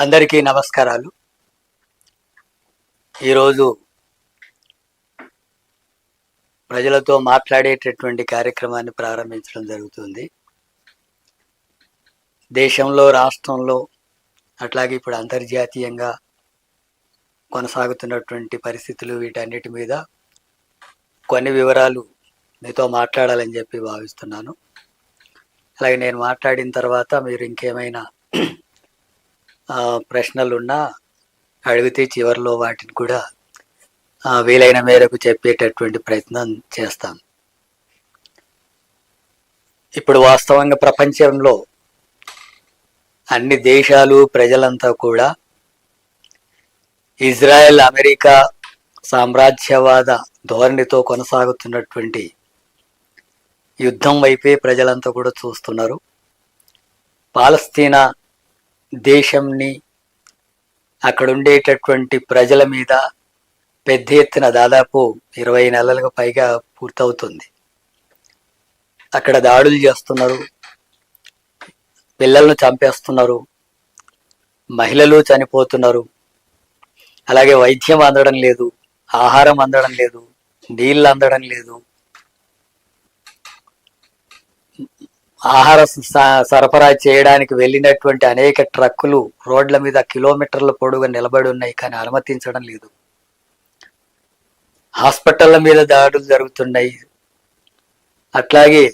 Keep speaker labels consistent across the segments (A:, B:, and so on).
A: అందరికీ నమస్కారాలు. ఈరోజు ప్రజలతో మాట్లాడేటటువంటి కార్యక్రమాన్ని ప్రారంభించడం జరుగుతుంది. దేశంలో రాష్ట్రంలో అట్లాగే ఇప్పుడు అంతర్జాతీయంగా కొనసాగుతున్నటువంటి పరిస్థితులు వీటన్నిటి మీద కొన్ని వివరాలు మీతో మాట్లాడాలని చెప్పి భావిస్తున్నాను. అలాగే నేను మాట్లాడిన తర్వాత మీరు ఇంకేమైనా ప్రశ్నలున్నా అడిగితే చివరిలో వాటిని కూడా వీలైన మేరకు చెప్పేటటువంటి ప్రయత్నం చేస్తాం ఇప్పుడు వాస్తవంగా ప్రపంచంలో అన్ని దేశాలు ప్రజలంతా కూడా ఇజ్రాయెల్ అమెరికా సామ్రాజ్యవాద ధోరణితో కొనసాగుతున్నటువంటి యుద్ధం వైపే ప్రజలంతా కూడా చూస్తున్నారు. పాలస్తీనా దేశంని అక్కడ ఉండేటటువంటి ప్రజల మీద పెద్ద ఎత్తున దాదాపు ఇరవై నెలలకు పైగా పూర్తవుతుంది. అక్కడ దాడులు చేస్తున్నారు. పిల్లలను చంపేస్తున్నారు. మహిళలు చనిపోతున్నారు. అలాగే వైద్యం అందడం లేదు. ఆహారం అందడం లేదు. నీళ్ళు అందడం లేదు. ఆహార స- సరఫరా చేయడానికి వెళ్ళినటువంటి అనేక ట్రక్కులు రోడ్ల మీద కిలోమీటర్ల పొడుగు నిలబడి ఉన్నాయి కానీ అనుమతించడం లేదు. హాస్పిటళ్ళ మీద దాడులు జరుగుతున్నాయి. అట్లాగే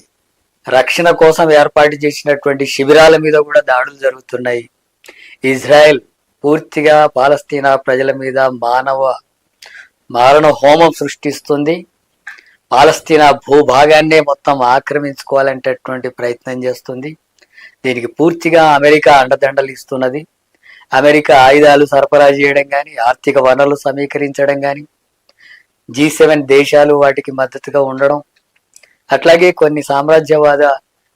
A: రక్షణ కోసం ఏర్పాటు చేసినటువంటి శిబిరాల మీద కూడా దాడులు జరుగుతున్నాయి. ఇజ్రాయెల్ పూర్తిగా పాలస్తీనా ప్రజల మీద మానవ మారణ హోమం సృష్టిస్తుంది. పాలస్తీనా భూభాగాన్నే మొత్తం ఆక్రమించుకోవాలంటేటువంటి ప్రయత్నం చేస్తుంది. దీనికి పూర్తిగా అమెరికా అండదండలు ఇస్తున్నది. అమెరికా ఆయుధాలు సరఫరా చేయడం కానీ ఆర్థిక వనరులు సమీకరించడం కానీ జీ సెవెన్ దేశాలు వాటికి మద్దతుగా ఉండడం అట్లాగే కొన్ని సామ్రాజ్యవాద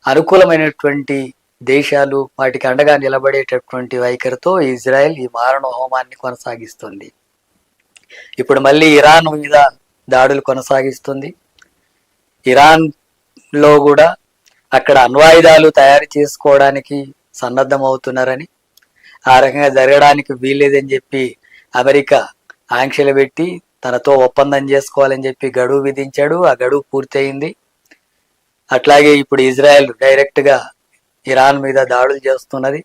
A: అనుకూలమైనటువంటి దేశాలు వాటికి అండగా నిలబడేటటువంటి వైఖరితో ఇజ్రాయెల్ ఈ మారణ హోమాన్ని కొనసాగిస్తుంది. ఇప్పుడు మళ్ళీ ఇరాన్ మీద దాడులు కొనసాగిస్తుంది. ఇరాన్లో కూడా అక్కడ అణ్వాయుధాలు తయారు చేసుకోవడానికి సన్నద్ధం అవుతున్నారని ఆ రకంగా జరగడానికి వీల్లేదని చెప్పి అమెరికా ఆంక్షలు పెట్టి తనతో ఒప్పందం చేసుకోవాలని చెప్పి గడువు విధించాడు. ఆ గడువు పూర్తయింది. అట్లాగే ఇప్పుడు ఇజ్రాయెల్ డైరెక్ట్గా ఇరాన్ మీద దాడులు చేస్తున్నది.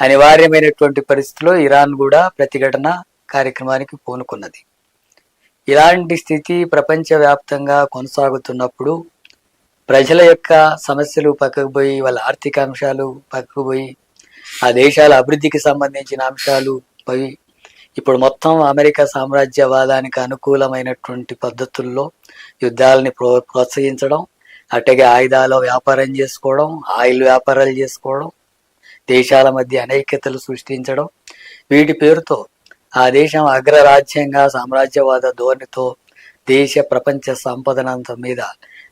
A: అనివార్యమైనటువంటి పరిస్థితిలో ఇరాన్ కూడా ప్రతిఘటన కార్యక్రమానికి పూనుకున్నది. ఇలాంటి స్థితి ప్రపంచవ్యాప్తంగా కొనసాగుతున్నప్పుడు ప్రజల యొక్క సమస్యలు పక్కకు పోయి వాళ్ళ ఆర్థిక అంశాలు పక్కకు పోయి ఆ దేశాల అభివృద్ధికి సంబంధించిన అంశాలు పోయి ఇప్పుడు మొత్తం అమెరికా సామ్రాజ్యవాదానికి అనుకూలమైనటువంటి పద్ధతుల్లో యుద్ధాలని ప్రో ప్రోత్సహించడం అట్టగే ఆయుధాల వ్యాపారం చేసుకోవడం ఆయిల్ వ్యాపారాలు చేసుకోవడం దేశాల మధ్య అనైక్యతలు సృష్టించడం వీటి పేరుతో ఆ దేశం అగ్రరాజ్యంగా సామ్రాజ్యవాద ధోరణితో దేశ ప్రపంచ సంపదనంత మీద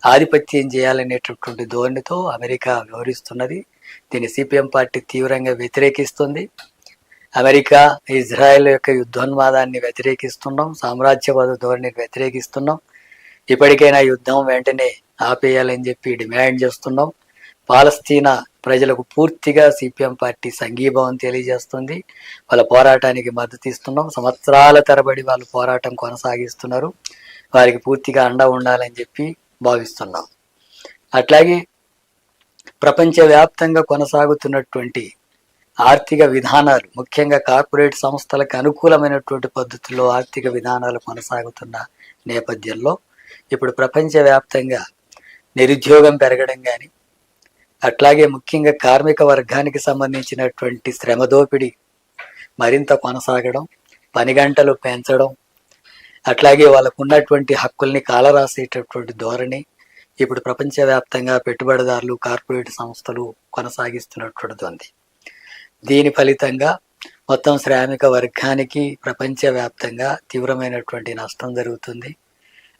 A: ఆధిపత్యం చేయాలనేటటువంటి ధోరణితో అమెరికా వ్యవహరిస్తున్నది. దీన్ని సిపిఎం పార్టీ తీవ్రంగా వ్యతిరేకిస్తుంది. అమెరికా ఇజ్రాయెల్ యొక్క యుద్ధోన్మాదాన్ని వ్యతిరేకిస్తున్నాం సామ్రాజ్యవాద ధోరణిని వ్యతిరేకిస్తున్నాం. ఇప్పటికైనా యుద్ధం వెంటనే ఆపేయాలని చెప్పి డిమాండ్ చేస్తున్నాం. పాలస్తీనా ప్రజలకు పూర్తిగా సిపిఎం పార్టీ సంఘీభావం తెలియజేస్తుంది. వాళ్ళ పోరాటానికి మద్దతు ఇస్తున్నాం. సంవత్సరాల తరబడి వాళ్ళు పోరాటం కొనసాగిస్తున్నారు. వారికి పూర్తిగా అండ ఉండాలని చెప్పి భావిస్తున్నాం. అట్లాగే ప్రపంచవ్యాప్తంగా కొనసాగుతున్నటువంటి ఆర్థిక విధానాలు ముఖ్యంగా కార్పొరేట్ సంస్థలకు అనుకూలమైనటువంటి పద్ధతుల్లో ఆర్థిక విధానాలు కొనసాగుతున్న నేపథ్యంలో ఇప్పుడు ప్రపంచవ్యాప్తంగా నిరుద్యోగం పెరగడం కానీ అట్లాగే ముఖ్యంగా కార్మిక వర్గానికి సంబంధించినటువంటి శ్రమ దోపిడీ మరింత కొనసాగడం పని గంటలు పెంచడం అట్లాగే వాళ్ళకు ఉన్నటువంటి హక్కుల్ని కాలరాసేటటువంటి ధోరణి ఇప్పుడు ప్రపంచవ్యాప్తంగా పెట్టుబడిదారులు కార్పొరేట్ సంస్థలు కొనసాగిస్తున్నటువంటిది ఉంది. దీని ఫలితంగా మొత్తం శ్రామిక వర్గానికి ప్రపంచవ్యాప్తంగా తీవ్రమైనటువంటి నష్టం జరుగుతుంది.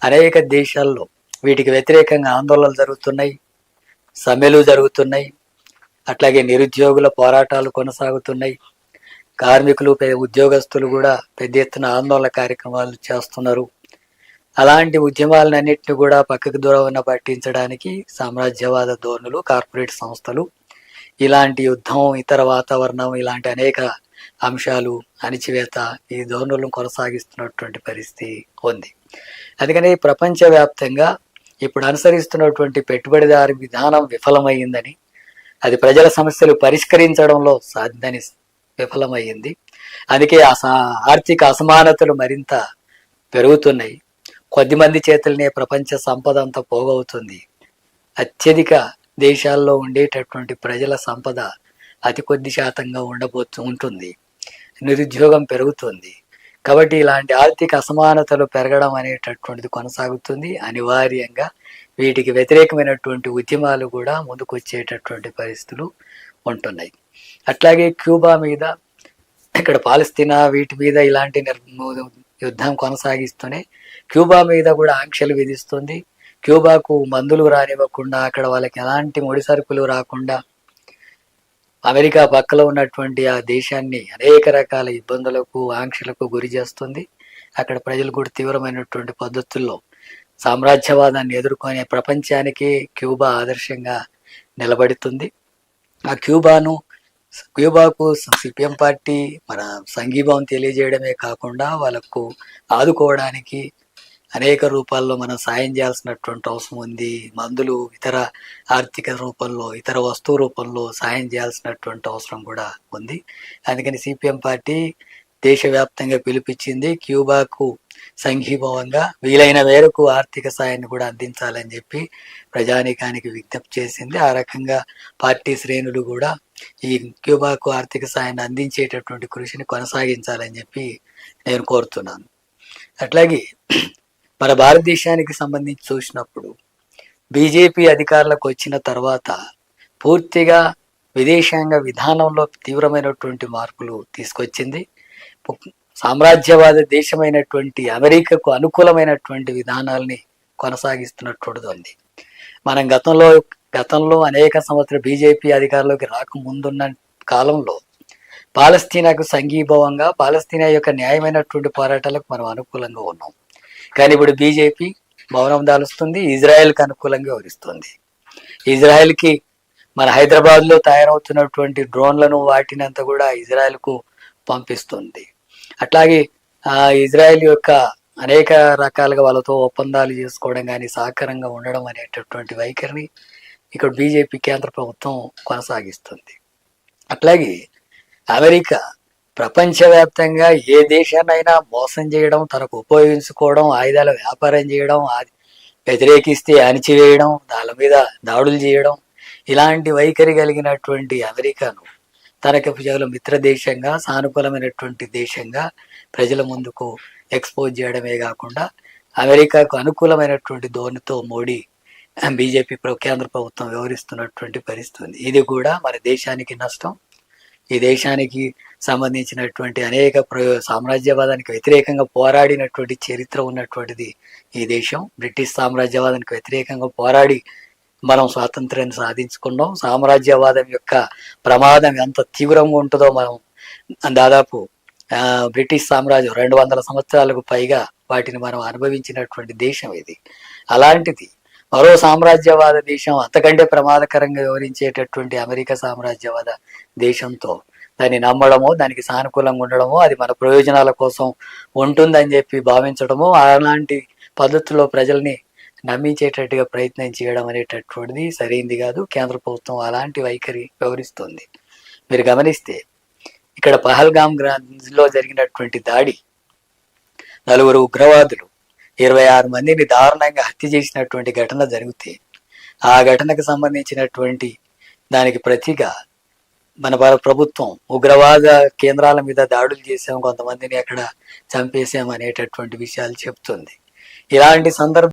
A: అనేక దేశాల్లో వీటికి వ్యతిరేకంగా ఆందోళనలు జరుగుతున్నాయి. సమ్మెలు జరుగుతున్నాయి. అట్లాగే నిరుద్యోగుల పోరాటాలు కొనసాగుతున్నాయి. కార్మికులు ఉద్యోగస్తులు కూడా పెద్ద ఎత్తున ఆందోళన కార్యక్రమాలు చేస్తున్నారు. అలాంటి ఉద్యమాలన్నింటినీ కూడా పక్కకు దూరవన పట్టించడానికి సామ్రాజ్యవాద ధోరణులు కార్పొరేట్ సంస్థలు ఇలాంటి యుద్ధం ఇతర వాతావరణం ఇలాంటి అనేక అంశాలు అణిచివేత ఈ ధోరణులను కొనసాగిస్తున్నటువంటి పరిస్థితి ఉంది. అందుకని ప్రపంచవ్యాప్తంగా ఇప్పుడు అనుసరిస్తున్నటువంటి పెట్టుబడిదారు విధానం విఫలమైందని అది ప్రజల సమస్యలు పరిష్కరించడంలో సాధ్యని విఫలమైంది అందుకే ఆర్థిక అసమానతలు మరింత పెరుగుతున్నాయి. కొద్దిమంది చేతులనే ప్రపంచ సంపద అంతా పోగవుతుంది. అత్యధిక దేశాల్లో ఉండేటటువంటి ప్రజల సంపద అతి కొద్ది శాతంగా ఉండబోతు ఉంటుంది. నిరుద్యోగం పెరుగుతుంది. కాబట్టి ఇలాంటి ఆర్థిక అసమానతలు పెరగడం అనేటటువంటిది కొనసాగుతుంది. అనివార్యంగా వీటికి వ్యతిరేకమైనటువంటి ఉద్యమాలు కూడా ముందుకొచ్చేటటువంటి పరిస్థితులు ఉంటున్నాయి. అట్లాగే క్యూబా మీద ఇక్కడ పాలస్తీనా వీటి మీద ఇలాంటి యుద్ధం కొనసాగిస్తూనే క్యూబా మీద కూడా ఆంక్షలు విధిస్తుంది. క్యూబాకు మందులు రానివ్వకుండా అక్కడ వాళ్ళకి ఎలాంటి ముడి సరుకులు రాకుండా అమెరికా పక్కలో ఉన్నటువంటి ఆ దేశాన్ని అనేక రకాల ఇబ్బందులకు ఆంక్షలకు గురి చేస్తుంది. అక్కడ ప్రజలు కూడా తీవ్రమైనటువంటి పద్ధతుల్లో సామ్రాజ్యవాదాన్ని ఎదుర్కొనే ప్రపంచానికి క్యూబా ఆదర్శంగా నిలబడుతుంది. ఆ క్యూబాను క్యూబాకు సిపిఎం పార్టీ మన సంఘీభావం తెలియజేయడమే కాకుండా వాళ్ళకు ఆదుకోవడానికి అనేక రూపాల్లో మనం సాయం చేయాల్సినటువంటి అవసరం ఉంది. మందులు ఇతర ఆర్థిక రూపంలో ఇతర వస్తువు రూపంలో సాయం చేయాల్సినటువంటి అవసరం కూడా ఉంది. అందుకని సిపిఎం పార్టీ దేశవ్యాప్తంగా పిలిపించింది క్యూబాకు సంఘీభావంగా వీలైన మేరకు ఆర్థిక సాయాన్ని కూడా అందించాలని చెప్పి ప్రజానీకానికి విజ్ఞప్తి చేసింది. ఆ రకంగా పార్టీ శ్రేణులు కూడా ఈ క్యూబాకు ఆర్థిక సాయాన్ని అందించేటటువంటి కృషిని కొనసాగించాలని చెప్పి నేను కోరుతున్నాను. అట్లాగే మన భారతదేశానికి సంబంధించి చూసినప్పుడు బీజేపీ అధికారులకు వచ్చిన తర్వాత పూర్తిగా విదేశాంగ విధానంలో తీవ్రమైనటువంటి మార్పులు తీసుకొచ్చింది. సామ్రాజ్యవాద దేశమైనటువంటి అమెరికాకు అనుకూలమైనటువంటి విధానాల్ని కొనసాగిస్తున్నటువంటిది ఉంది. మనం గతంలో గతంలో అనేక సంవత్సర బీజేపీ అధికారంలోకి రాకముందున్న కాలంలో పాలస్తీనాకు సంఘీభావంగా పాలస్తీనా యొక్క న్యాయమైనటువంటి పోరాటాలకు మనం అనుకూలంగా ఉన్నాం. కానీ ఇప్పుడు బీజేపీ మౌనం దాలుస్తుంది ఇజ్రాయెల్కి అనుకూలంగా వరిస్తుంది ఇజ్రాయెల్కి మన హైదరాబాద్లో తయారవుతున్నటువంటి డ్రోన్లను వాటినంత కూడా ఇజ్రాయెల్కు పంపిస్తుంది. అట్లాగే ఆ ఇజ్రాయెల్ యొక్క అనేక రకాలుగా వాళ్ళతో ఒప్పందాలు చేసుకోవడం కానీ సహకారంగా ఉండడం అనేటటువంటి వైఖరిని ఇక్కడ బీజేపీ కేంద్ర ప్రభుత్వం కొనసాగిస్తుంది. అట్లాగే అమెరికా ప్రపంచవ్యాప్తంగా ఏ దేశాన్నైనా మోసం చేయడం తనకు ఉపయోగించుకోవడం ఆయుధాల వ్యాపారం చేయడం అది వ్యతిరేకిస్తే అణిచివేయడం దాని మీద దాడులు చేయడం ఇలాంటి వైఖరి కలిగినటువంటి అమెరికాను తనకు ప్రజల మిత్ర దేశంగా సానుకూలమైనటువంటి దేశంగా ప్రజల ముందుకు ఎక్స్పోజ్ చేయడమే కాకుండా అమెరికాకు అనుకూలమైనటువంటి ధోనితో మోడీ బీజేపీ కేంద్ర ప్రభుత్వం వ్యవహరిస్తున్నటువంటి పరిస్థితి ఇది కూడా మన దేశానికి నష్టం. ఈ దేశానికి సంబంధించినటువంటి అనేక ప్రయో సామ్రాజ్యవాదానికి వ్యతిరేకంగా పోరాడినటువంటి చరిత్ర ఉన్నటువంటిది ఈ దేశం. బ్రిటిష్ సామ్రాజ్యవాదానికి వ్యతిరేకంగా పోరాడి మనం స్వాతంత్రాన్ని సాధించుకున్నాం. సామ్రాజ్యవాదం యొక్క ప్రమాదం ఎంత తీవ్రంగా ఉంటుందో మనం దాదాపు బ్రిటిష్ సామ్రాజ్యం రెండు వందల సంవత్సరాలకు పైగా వాటిని మనం అనుభవించినటువంటి దేశం ఇది. అలాంటిది మరో సామ్రాజ్యవాద దేశం అంతకంటే ప్రమాదకరంగా వివరించేటటువంటి అమెరికా సామ్రాజ్యవాద దేశంతో దాన్ని నమ్మడమో దానికి సానుకూలంగా ఉండడమో అది మన ప్రయోజనాల కోసం ఉంటుందని చెప్పి భావించడము అలాంటి పద్ధతుల్లో ప్రజల్ని నమ్మించేటట్టుగా ప్రయత్నం చేయడం అనేటటువంటిది సరైంది కాదు. కేంద్ర ప్రభుత్వం అలాంటి వైఖరి వ్యవహరిస్తుంది. మీరు గమనిస్తే ఇక్కడ పహల్గామ్ గ్రాంలో జరిగినటువంటి దాడి నలుగురు ఉగ్రవాదులు ఇరవై ఆరు మందిని దారుణంగా హత్య చేసినటువంటి ఘటన జరిగితే ఆ ఘటనకు సంబంధించినటువంటి దానికి ప్రతిగా మన భారత ప్రభుత్వం ఉగ్రవాద కేంద్రాల మీద దాడులు చేసాం కొంతమందిని అక్కడ చంపేశాం అనేటటువంటి విషయాలు చెప్తుంది. ఇలాంటి సందర్భం